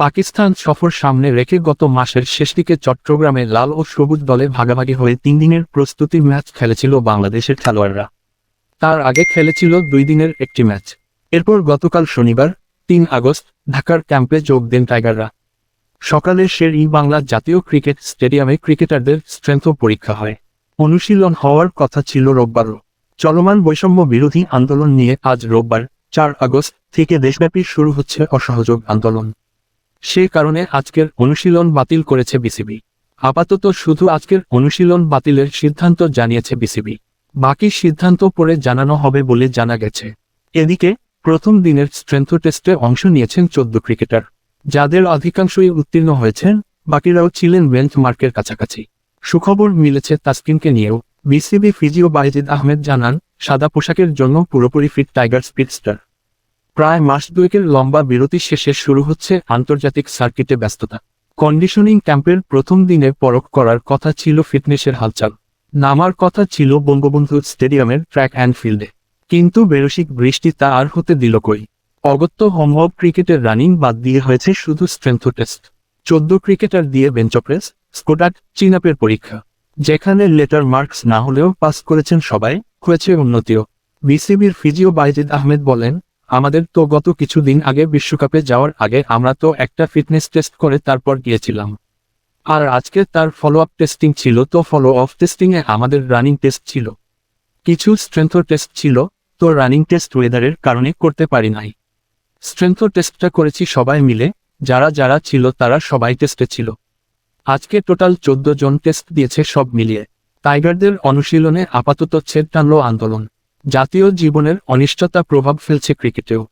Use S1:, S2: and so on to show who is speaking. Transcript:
S1: পাকিস্তান সফর সামনে রেখে গত মাসের শেষ দিকে চট্টগ্রামে লাল ও সবুজ দলে ভাগাভাগি হয়ে তিন দিনের প্রস্তুতি ম্যাচ খেলেছিল বাংলাদেশের খেলোয়াড়রা। তার আগে খেলেছিল দুই দিনের একটি ম্যাচ। এরপর গতকাল শনিবার, তিন আগস্ট, ঢাকার ক্যাম্পে যোগ দেন টাইগাররা। সকালে শের ই বাংলা জাতীয় ক্রিকেট স্টেডিয়ামে ক্রিকেটারদের স্ট্রেংথ পরীক্ষা হয়। অনুশীলন হওয়ার কথা ছিল রোববারও। চলমান বৈষম্য বিরোধী আন্দোলন নিয়ে আজ রোববার, চার আগস্ট থেকে দেশব্যাপী শুরু হচ্ছে অসহযোগ আন্দোলন। সে কারণে আজকের অনুশীলন বাতিল করেছে বিসিবি। আপাতত শুধু আজকের অনুশীলন বাতিলের সিদ্ধান্ত জানিয়েছে বিসিবি। বাকি সিদ্ধান্ত পরে জানানো হবে বলে জানা গেছে। এদিকে, প্রথম দিনের স্ট্রেংথ টেস্টে অংশ নিয়েছেন চোদ্দ ক্রিকেটার। যাদের অধিকাংশই উত্তীর্ণ হয়েছেন, বাকিরাও ছিলেন বেঞ্চ মার্কের কাছাকাছি। সুখবর মিলেছে তাসকিনকে নিয়েও। বিসিবি ফিজিও বাইজিদ আহমেদ জানান, সাদা পোশাকের জন্য পুরোপুরি ফিট টাইগার স্পিডস্টার। প্রায় মাস দুয়েকের লম্বা বিরতি শেষে শুরু হচ্ছে আন্তর্জাতিক সার্কিটে ব্যস্ততা। কন্ডিশনিং ক্যাম্পের প্রথম দিনে পরখ করার কথা ছিল ফিটনেসের হালচাল। নামার কথা ছিল বঙ্গবন্ধু স্টেডিয়ামের ট্র্যাক অ্যান্ড ফিল্ডে। কিন্তু বেরসিক বৃষ্টি তা আর হতে দিল কই? অগত্য হোমহব ক্রিকেটের রানিং বাদ দিয়ে হয়েছে শুধু স্ট্রেংথ টেস্ট। চোদ্দ ক্রিকেটার দিয়ে বেঞ্চপ্রেস স্কোটাট চিনাপের পরীক্ষা। যেখানে লেটার মার্কস না হলেও পাস করেছেন সবাই, হয়েছে উন্নতিও। বিসিবির ফিজিও বাইজিদ আহমেদ বলেন আমাদের তো গত কিছুদিন আগে বিশ্বকাপে যাওয়ার আগে আমরা তো একটা ফিটনেস টেস্ট করে তারপর গিয়েছিলাম। আর আজকে তার ফলো আপ টেস্টিং ছিল তো ফলো অফ টেস্টিংয়ে আমাদের রানিং টেস্ট ছিল। কিছু স্ট্রেংথ টেস্ট ছিল, তো রানিং টেস্ট ওয়েদারের কারণে করতে পারি নাই। স্ট্রেংথ টেস্টটা করেছি সবাই মিলে, যারা যারা ছিল তারা সবাই টেস্টে ছিল। আজকে টোটাল চোদ্দ জন টেস্ট দিয়েছে সব মিলিয়ে। টাইগারদের অনুশীলনে আপাতত ছেদ টানল আন্দোলন। জাতীয় জীবনের অনিষ্টতা প্রভাব ফেলছে ক্রিকেটেও।